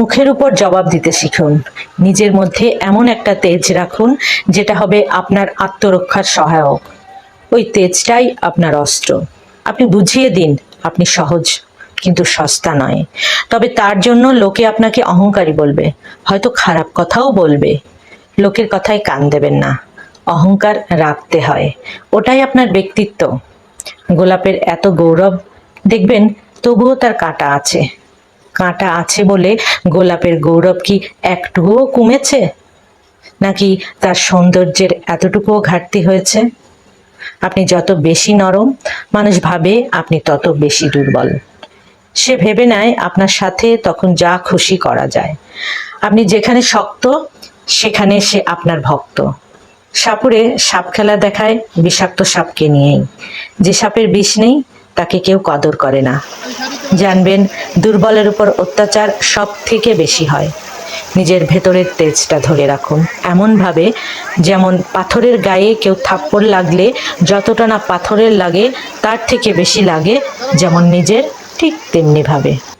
মুখের উপর জবাব দিতে শিখুন। নিজের মধ্যে এমন একটা তেজ রাখুন, যেটা হবে আপনার আত্মরক্ষার সহায়ক। ওই তেজটাই আপনার অস্ত্র। আপনি বুঝিয়ে দিন, আপনি সহজ কিন্তু সস্তা নয়। তবে তার জন্য লোকে আপনাকে অহংকারী বলবে, হয়তো খারাপ কথাও বলবে। লোকের কথায় কান দেবেন না। অহংকার রাখতে হয়। ওটাই আপনার ব্যক্তিত্ব। গোলাপের এত গৌরব, দেখবেন তবুও তার কাঁটা আছে। কাঁটা আছে বলে গোলাপের গৌরব কি একটুকুও কমেছে? নাকি তার সৌন্দর্যের এতটুকুও ঘাটতি হয়েছে? আপনি যত বেশি নরম, মানুষ ভাবে আপনি তত বেশি দুর্বল। সে ভেবে নেয় আপনার সাথে তখন যা খুশি করা যায়। আপনি যেখানে শক্ত, সেখানে সে আপনার ভক্ত। সাপুরে সাপ খেলা দেখায় বিষাক্ত সাপকে নিয়েই। যে সাপের বিষ নেই তাকে কেউ কদর করে না। জানবেন, দুর্বলের উপর অত্যাচার সব থেকে বেশি হয়। নিজের ভেতরের তেজটা ধরে রাখুন। এমনভাবে যেমন পাথরের গায়ে কেউ থাপ্পড় লাগলে যতটা না পাথরের লাগে, তার থেকে বেশি লাগে যেমন নিজের ঠিক তেমনিভাবে।